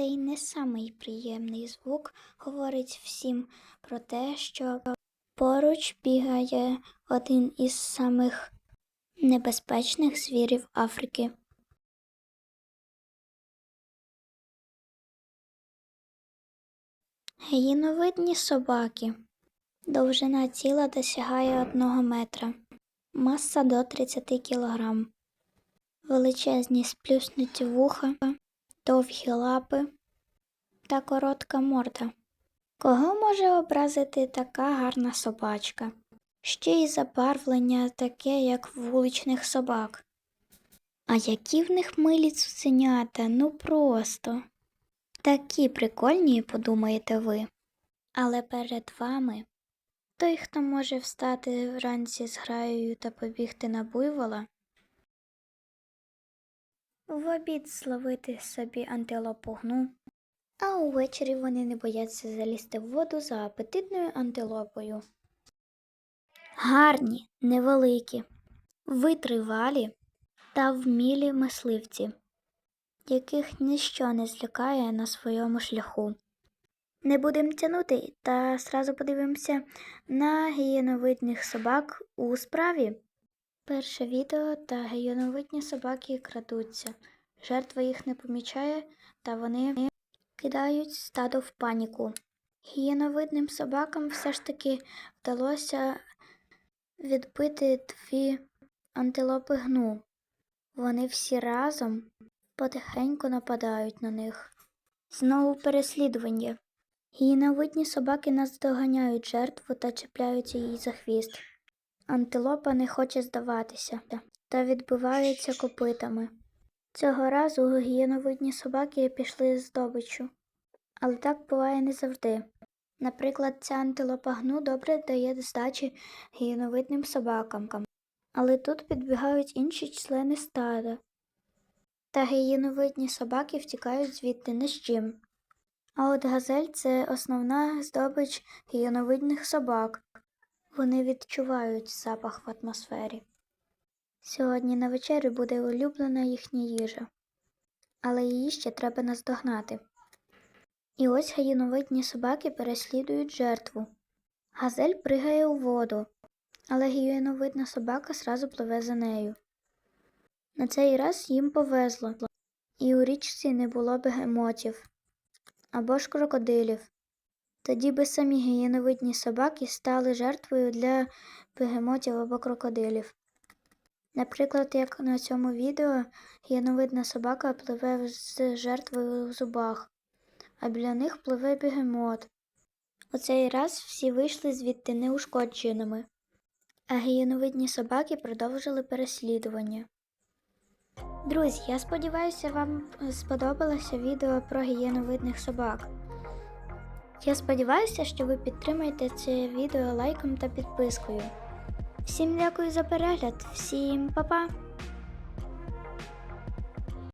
Цей не самий приємний звук говорить всім про те, що поруч бігає один із самих небезпечних звірів Африки. Гієновидні собаки. Довжина тіла досягає 1 метра, маса до 30 кг, величезні сплюснуті вуха, довгі лапи та коротка морда. Кого може образити така гарна собачка? Ще й забарвлення таке, як вуличних собак. А які в них милі цуценята, ну просто. Такі прикольні, подумаєте ви. Але перед вами той, хто може встати вранці з граєю та побігти на буйвола, в обід зловити собі антилопу гну, а увечері вони не бояться залізти в воду за апетитною антилопою. Гарні, невеликі, витривалі та вмілі мисливці, яких ніщо не злякає на своєму шляху. Не будемо тянути та зразу подивимося на гієновидних собак у справі. Перше відео та гієновидні собаки крадуться. Жертва їх не помічає, та вони кидають стадо в паніку. Гієновидним собакам все ж таки вдалося відбити дві антилопи гну. Вони всі разом потихеньку нападають на них. Знову переслідування. Гієновидні собаки наздоганяють жертву та чіпляються їй за хвіст. Антилопа не хоче здаватися та відбивається копитами. Цього разу гієновидні собаки пішли з здобиччю. Але так буває не завжди. Наприклад, ця антилопа гну добре дає здачі гієновидним собакам, але тут підбігають інші члени стада. Та гієновидні собаки втікають звідти не з чим. А от газель це основна здобич гієновидних собак. Вони відчувають запах в атмосфері. Сьогодні на вечерю буде улюблена їхня їжа, але її ще треба наздогнати. І ось гієновидні собаки переслідують жертву. Газель пригає у воду, але гієновидна собака зразу пливе за нею. На цей раз їм повезло, і у річці не було бегемотів або ж крокодилів. Тоді би самі гієновидні собаки стали жертвою для бегемотів або крокодилів. Наприклад, як на цьому відео гієновидна собака пливе з жертвою в зубах, а біля них пливе бегемот. У цей раз всі вийшли звідти неушкодженими, а гієновидні собаки продовжили переслідування. Друзі, я сподіваюся, вам сподобалося відео про гієновидних собак. Я сподіваюся, що ви підтримаєте це відео лайком та підпискою. Всім дякую за перегляд, всім па-па!